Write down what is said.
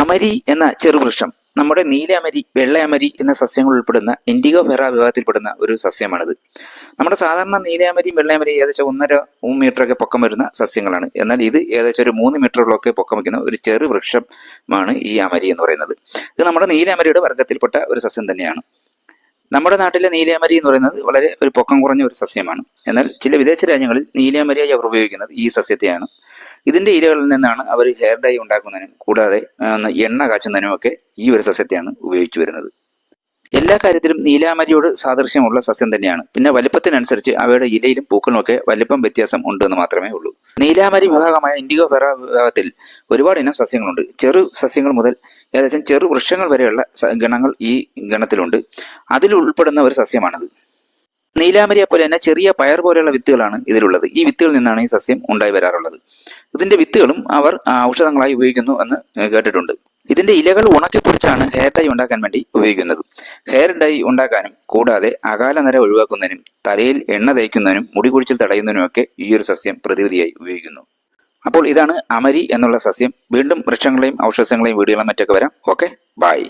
അമരി എന്ന ചെറുവൃക്ഷം നമ്മുടെ നീലയമരി വെള്ളയമരി എന്ന സസ്യങ്ങൾ ഉൾപ്പെടുന്ന ഇൻഡിഗോ ഫെറ വിഭാഗത്തിൽപ്പെടുന്ന ഒരു സസ്യമാണിത്. നമ്മുടെ സാധാരണ നീലയമരിയും വെള്ളയമരിയും ഏകദേശം ഒന്നര മീറ്ററൊക്കെ പൊക്കം വരുന്ന സസ്യങ്ങളാണ്. എന്നാൽ ഇത് ഏകദേശം ഒരു മൂന്ന് മീറ്ററുകളൊക്കെ പൊക്കം വയ്ക്കുന്ന ഒരു ചെറു വൃക്ഷമാണ് ഈ അമരി എന്ന് പറയുന്നത്. ഇത് നമ്മുടെ നീലയമരിയുടെ വർഗത്തിൽപ്പെട്ട ഒരു സസ്യം തന്നെയാണ്. നമ്മുടെ നാട്ടിലെ നീലയമരി എന്ന് പറയുന്നത് വളരെ ഒരു പൊക്കം കുറഞ്ഞ ഒരു സസ്യമാണ്. എന്നാൽ ചില വിദേശ രാജ്യങ്ങളിൽ നീലയമരിയായി അവർ ഉപയോഗിക്കുന്നത് ഈ സസ്യത്തെയാണ്. ഇതിന്റെ ഇലകളിൽ നിന്നാണ് അവർ ഹെയർ ഡൈ ഉണ്ടാക്കുന്നതിനും കൂടാതെ എണ്ണ കാച്ചുന്നതിനും ഒക്കെ ഈ ഒരു സസ്യത്തെയാണ് ഉപയോഗിച്ചു വരുന്നത്. എല്ലാ കാര്യത്തിലും നീലാമരിയോട് സാദൃശ്യമുള്ള സസ്യം തന്നെയാണ്. പിന്നെ വലിപ്പത്തിനനുസരിച്ച് അവയുടെ ഇലയിലും പൂക്കളും ഒക്കെ വലിപ്പം വ്യത്യാസം ഉണ്ട് എന്ന് മാത്രമേ ഉള്ളൂ. നീലാമരി വിഭാഗമായ ഇൻഡിഗോ ഫെറ വിഭാഗത്തിൽ ഒരുപാട് ഇനം സസ്യങ്ങളുണ്ട്. ചെറു സസ്യങ്ങൾ മുതൽ ഏകദേശം ചെറു വൃക്ഷങ്ങൾ വരെയുള്ള ഗണങ്ങൾ ഈ ഗണത്തിലുണ്ട്. അതിൽ ഉൾപ്പെടുന്ന ഒരു സസ്യമാണിത്. നീലാമരിയെ പോലെ തന്നെ ചെറിയ പയർ പോലെയുള്ള വിത്തുകളാണ് ഇതിലുള്ളത്. ഈ വിത്തുകളിൽ നിന്നാണ് ഈ സസ്യം ഉണ്ടായി വരാറുള്ളത്. ഇതിന്റെ വിത്തുകളും അവർ ഔഷധങ്ങളായി ഉപയോഗിക്കുന്നു എന്ന് കേട്ടിട്ടുണ്ട്. ഇതിന്റെ ഇലകൾ ഉണക്കിപ്പൊടിച്ചാണ് ഹെയർ ഡൈ ഉണ്ടാക്കാൻ വേണ്ടി ഉപയോഗിക്കുന്നത്. ഹെയർ ഡൈ ഉണ്ടാക്കാനും കൂടാതെ അകാല നര ഒഴിവാക്കുന്നതിനും തലയിൽ എണ്ണ തേക്കുന്നതിനും മുടി കുഴിച്ചിൽ തടയുന്നതിനുമൊക്കെ ഈ ഒരു സസ്യം പ്രതിവിധിയായി ഉപയോഗിക്കുന്നു. അപ്പോൾ ഇതാണ് അമരി എന്നുള്ള സസ്യം. വീണ്ടും വൃക്ഷങ്ങളെയും ഔഷധങ്ങളെയും വീടുകളും മറ്റൊക്കെ വരാം. Okay bye